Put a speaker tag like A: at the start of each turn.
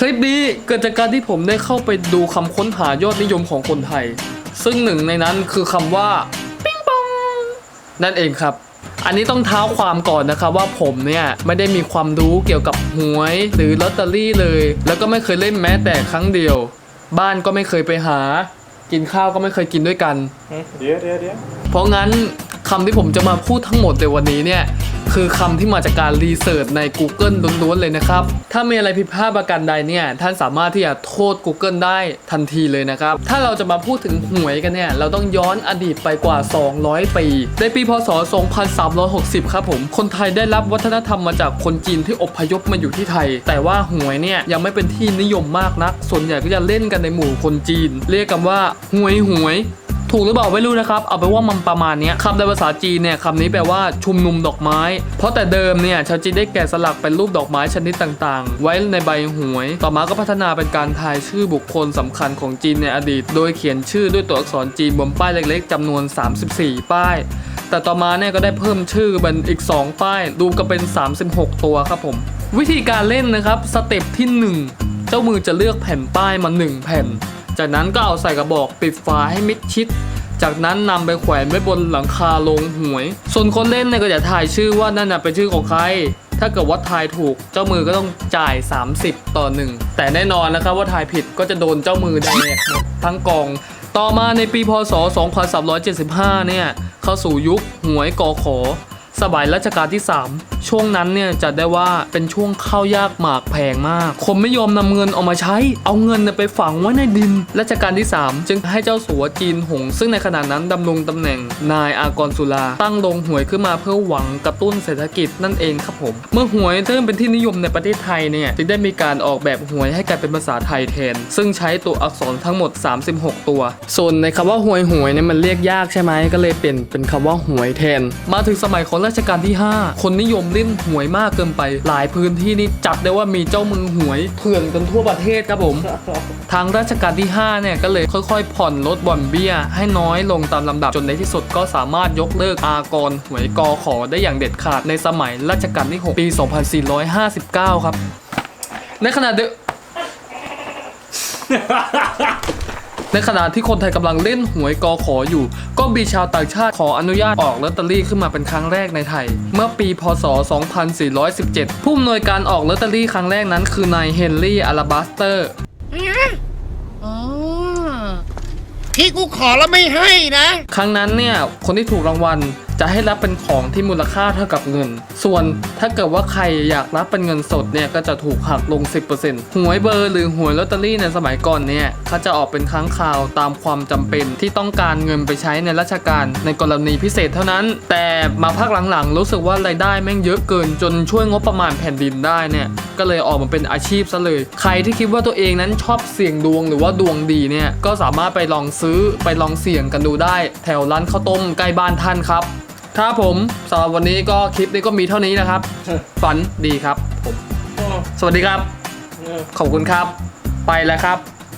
A: คลิปนี้เกิดจากการที่ผมได้เข้าไปดูคำค้นหายอดนิยมของคนไทย ซึ่งหนึ่งในนั้นคือคำว่าปิ้งปองนั่นเองครับ อันนี้ต้องเท้าความก่อนนะครับว่าผมเนี่ยไม่ได้มีความรู้เกี่ยวกับหวยหรือลอตเตอรี่เลย แล้วก็ไม่เคยเล่นแม้แต่ครั้งเดียว บ้านก็ไม่เคยไปหา กินข้าวก็ไม่เคยกินด้วยกัน
B: เดี๋ยวเดี๋ยวเดี๋ยว
A: เพราะงั้น คำที่ผมจะมาพูดทั้งหมดในวันนี้เนี่ยคือคำที่มาจากการรีเสิร์ชใน Google ล้วนๆเลยนะครับ ถ้ามีอะไรผิดพลาดประการใดเนี่ย ท่านสามารถที่จะโทษ Google ได้ทันทีเลยนะครับ ถ้าเราจะมาพูดถึงหวยกันเนี่ย เราต้องย้อนอดีตไปกว่า 200 ปี ในปีพศ 2360 ครับผม คนไทยได้รับวัฒนธรรมมาจากคนจีนที่อพยพมาอยู่ที่ไทย แต่ว่าหวยเนี่ยยังไม่เป็นที่นิยมมากนัก ส่วนใหญ่ก็จะเล่นกันในหมู่คนจีน เรียกกันว่าหวยหวย ถูกหรือเปล่าไม่รู้นะครับ เอาไปว่ามันประมาณนี้คำในภาษาจีนเนี่ยคำนี้แปลว่าชุมนุมดอกไม้ เพราะแต่เดิมเนี่ยชาวจีนได้แกะสลักเป็นรูปดอกไม้ชนิดต่างๆ ไว้ในใบหวย ต่อมาก็พัฒนาเป็นการทายชื่อบุคคลสำคัญของจีนในอดีต โดยเขียนชื่อด้วยตัวอักษรจีนบนป้ายเล็กๆจำนวน 34 ป้ายแต่ต่อมาเนี่ยก็ได้เพิ่มชื่อเป็นอีก 2 ป้ายรวมกันเป็น 36 ตัวครับผม วิธีการเล่นนะครับ สเต็ปที่ 1 เจ้ามือจะเลือกแผ่นป้ายมา 1 แผ่น จากนั้นก็เอาใส่กระบอกปิดฝาให้มิดชิด จากนั้นนำไปแขวนไว้บนหลังคาโรงหวย ส่วนคนเล่นเนี่ยก็จะทายชื่อว่านั่นเป็นชื่อของใคร ถ้าเกิดว่าทายถูกเจ้ามือก็ต้องจ่าย 30 ต่อหนึ่งแต่แน่นอนนะครับว่าทายผิดก็จะโดนเจ้ามือแดกทั้งกอง ต่อมาในปีพศ 2375 เนี่ยเข้าสู่ยุคหวยกอขอ สมัยรัชกาลที่ 3 ช่วงนั้นเนี่ยจัดได้ว่าเป็นช่วงข้าวยากหมากแพงมาก คนไม่ยอมนำเงินออกมาใช้ เอาเงินไปฝังไว้ในดิน รัชกาลที่ 3 จึงให้เจ้าสัวจีนหง ซึ่งในขณะนั้นดำรงตำแหน่งนายอากรสุลา ตั้งโรงหวยขึ้นมาเพื่อหวังกระตุ้นเศรษฐกิจนั่นเองครับผม เมื่อหวยเริ่มเป็นที่นิยมในประเทศไทยเนี่ยจึงได้มีการออกแบบหวยให้กลายเป็นภาษาไทยแทน ซึ่งใช้ตัวอักษรทั้งหมด 36 ตัว ส่วนในคำว่าหวยหวยเนี่ยมันเรียกยากใช่ไหมก็เลยเปลี่ยนเป็นคำว่าหวยแทน มาถึงสมัยของรัชกาลที่ 5 คนนิยมเล่นหวยมากเกินไป หลายพื้นที่นี่จับได้ว่ามีเจ้ามือหวยเถื่อนกันทั่วประเทศครับผม ทางรัชกาลที่ 5 เนี่ยก็เลยค่อยๆ ผ่อนลดบ่อนเบี้ย ให้น้อยลงตามลำดับจนในที่สุดก็สามารถยกเลิกอากรหวยกอขอได้อย่างเด็ดขาดในสมัยรัชกาลที่ 6 ปี 2459 ครับ ในขณะเดียว ในขณะที่คนไทยกำลังเล่นหวยกอขออยู่ ก็มีชาวต่างชาติขออนุญาตออกลอตเตอรี่ขึ้นมาเป็นครั้งแรกในไทย เมื่อปีพศ 2417 ผู้อำนวยการออกลอตเตอรี่ครั้งแรกนั้น คือนายเฮนรี่อาราบัสเตอร์
C: อ๋อที่กูขอแล้วไม่ให้นะ
A: ครั้งนั้นเนี่ย คนที่ถูกรางวัล จะให้รับเป็นของที่มูลค่าเท่ากับเงิน ส่วนถ้าเกิดว่าใครอยากรับเป็นเงินสดเนี่ยก็จะถูกหักลง 10%หวยเบอร์หรือหวยลอตเตอรี่ในสมัยก่อนเนี่ยเขาจะออกเป็นครั้งคราวตามความจำเป็นที่ต้องการเงินไปใช้ในราชการในกรณีพิเศษเท่านั้น แต่มาพักหลังๆ รู้สึกว่ารายได้แม่งเยอะเกินจนช่วยงบประมาณแผ่นดินได้เนี่ยก็เลยออกมาเป็นอาชีพซะเลย ใครที่คิดว่าตัวเองนั้นชอบเสี่ยงดวงหรือว่าดวงดีเนี่ยก็สามารถไปลองซื้อไปลองเสี่ยงกันดูได้ แถวร้านข้าวต้มใกล้บ้านท่านครับ ครับผมสำหรับวันนี้ก็คลิปนี้ก็มีเท่านี้นะครับ ฝันดีครับผม สวัสดีครับ ขอบคุณครับ ไปแล้วครับ